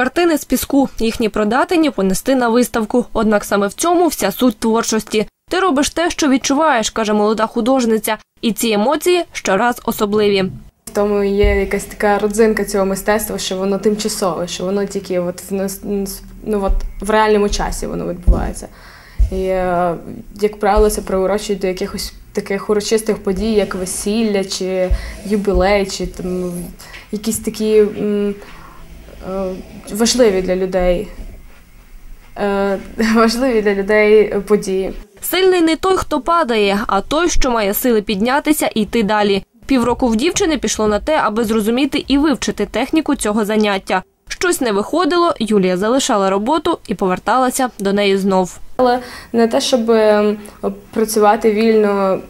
картини з піску. Їхні продатині понести на виставку. Однак саме в цьому вся суть творчості. Ти робиш те, що відчуваєш, каже молода художниця, і ці емоції щораз особливі. В тому є якась така родзинка цього мистецтва, що воно тимчасове, що воно тільки от ну от в реальному часі воно відбувається. І е, як правило, це приурочує до якихось таких урочистих подій, як весілля, чи юбілей, чи там якісь такі м, важливі для людей. е, Важливі для людей події. Сильний не той, хто падає, а той, що має сили піднятися і йти далі. Півроку в дівчини пішло на те, аби зрозуміти і вивчити техніку цього заняття. Щось не виходило, Юлія залишала роботу і поверталася до неї знов. Але не те, щоб ем, працювати вільно.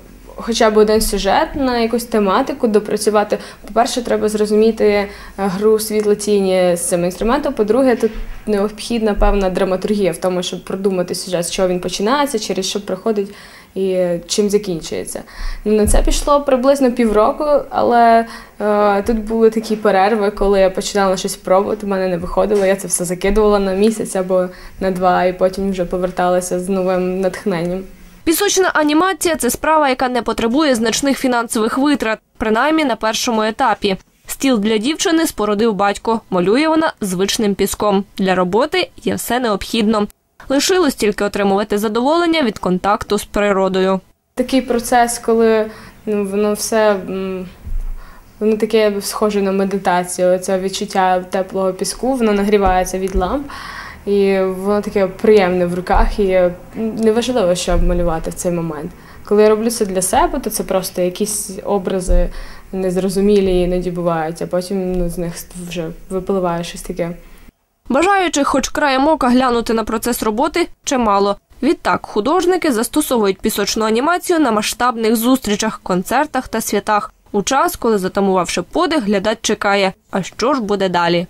Хоча б один сюжет на якусь тематику допрацювати. По-перше, треба зрозуміти е, гру світло тіні з цим інструментом. По-друге, тут необхідна певна драматургія в тому, щоб продумати сюжет, з чого він починається, через що проходить і чим закінчується. На це пішло приблизно півроку, але е, тут були такі перерви, коли я починала щось пробувати, в мене не виходило. Я це все закидувала на місяць або на два, і потім вже поверталася з новим натхненням. Пісочна анімація це справа, яка не потребує значних фінансових витрат, принаймні на першому етапі. Стіл для дівчини спородив батько. Малює вона звичним піском. Для роботи є все необхідно. Лишилось тільки отримувати задоволення від контакту з природою. Такий процес, коли ну, воно все воно таке схоже на медитацію. Це відчуття теплого піску, воно нагрівається від ламп. І воно таке приємне в руках, і неважливо, що малювати в цей момент. Коли я роблю це для себе, то це просто якісь образи незрозумілі іноді бувають, а потім ну, з них вже випливає щось таке. Бажаючих, хоч краєм ока глянути на процес роботи, чимало. Відтак художники застосовують пісочну анімацію на масштабних зустрічах, концертах та святах у час, коли затамувавши подих, глядач чекає. А що ж буде далі?